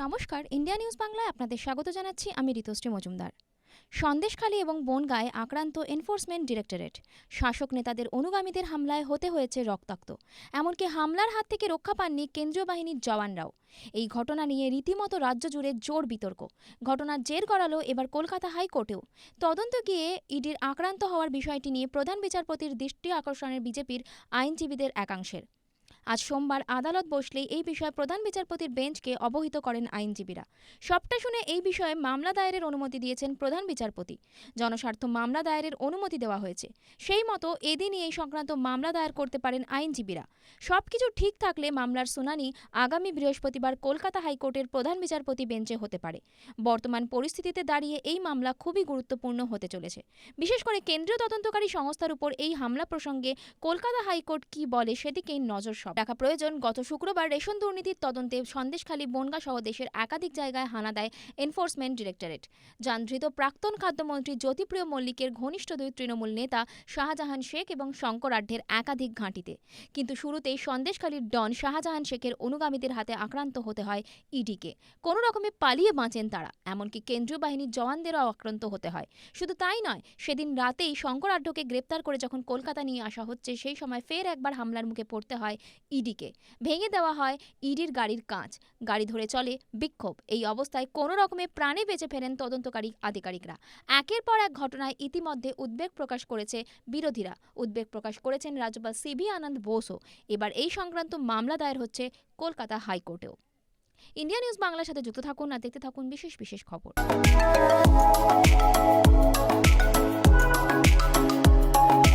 নমস্কার, India news বাংলায় আপনাদের স্বাগত জানাচ্ছি আমি ঋতুশ্রী মজুমদার। সন্দেশখালী এবং বনগায় আক্রান্ত এনফোর্সমেন্ট ডিরেক্টরেট। শাসক নেতাদের অনুগামীদের হামলায় হতে হয়েছে রক্তাক্ত। এমনকি হামলার হাত থেকে রক্ষা পাননি কেন্দ্রীয় বাহিনীর জওয়ানরাও। এই ঘটনা নিয়ে রীতিমতো রাজ্য জুড়ে জোর বিতর্ক। ঘটনার জের গড়ালো এবার কলকাতা হাইকোর্টেও। তদন্ত গিয়ে ইডির আক্রান্ত হওয়ার বিষয়টি নিয়ে প্রধান বিচারপতির দৃষ্টি আকর্ষণের বিজেপির আইনজীবীদের একাংশের। আজ সোমবার আদালত বসলেই এই বিষয়ে প্রধান বিচারপতির বেঞ্চকে অবহিত করেন আইনজীবীরা। সবটা শুনে এই বিষয়ে মামলা দায়েরের অনুমতি দিয়েছেন প্রধান বিচারপতি। জনস্বার্থ মামলা দায়েরের অনুমতি দেওয়া হয়েছে। সেই মতো এদিনই এই সংক্রান্ত মামলা দায়ের করতে পারেন আইনজীবীরা। সবকিছু ঠিক থাকলে মামলার শুনানি আগামী বৃহস্পতিবার কলকাতা হাইকোর্টের প্রধান বিচারপতি বেঞ্চে হতে পারে। বর্তমান পরিস্থিতিতে দাঁড়িয়ে এই মামলা খুবই গুরুত্বপূর্ণ হতে চলেছে। বিশেষ করে কেন্দ্রীয় তদন্তকারী সংস্থার উপর এই হামলা প্রসঙ্গে কলকাতা হাইকোর্ট কি বলে সেদিকেই নজর সব। দেখা প্রয়োজন, গত শুক্রবার রেশন দুর্নীতির তদন্তে সন্দেশখালী বনগা সহ দেশের একাধিক জায়গায় হানা দেয় এনফোর্সমেন্ট ডিরেক্টরেট। যান ধৃত প্রাক্তন খাদ্যমন্ত্রী জ্যোতিপ্রিয় মল্লিকের ঘনিষ্ঠ দুই তৃণমূল নেতা শাহজাহান শেখ এবং শঙ্কর আঢ্যের একাধিক ঘাঁটিতে। কিন্তু শুরুতেই সন্দেশখালীর ডন শাহজাহান শেখের অনুগামীদের হাতে আক্রান্ত হতে হয় ইডিকে। কোনো রকমে পালিয়ে বাঁচেন তারা, এমনকি কেন্দ্রীয় বাহিনীর জওয়ানদেরও আক্রান্ত হতে হয়। শুধু তাই নয়, সেদিন রাতেই শঙ্কর আঢ্যকে গ্রেপ্তার করে যখন কলকাতা নিয়ে আসা হচ্ছে, সেই সময় ফের একবার হামলার মুখে পড়তে হয় ইডিকে। ভেঙে দেওয়া হয় ইডির গাড়ির কাঁচ। গাড়ি ধরে চলে বিক্ষোভ। এই অবস্থায় কোনো রকমে প্রাণে বেঁচে ফেরেন তদন্তকারী আধিকারিকরা। একের পর এক ঘটনায় ইতিমধ্যে উদ্বেগ প্রকাশ করেছে বিরোধীরা। উদ্বেগ প্রকাশ করেছেন রাজ্যপাল সিবি আনন্দ বোসও। এবার এই সংক্রান্ত মামলা দায়ের হচ্ছে কলকাতা হাইকোর্টেও। ইন্ডিয়া নিউজ বাংলার সাথে যুক্ত থাকুন আর দেখতে থাকুন বিশেষ বিশেষ খবর।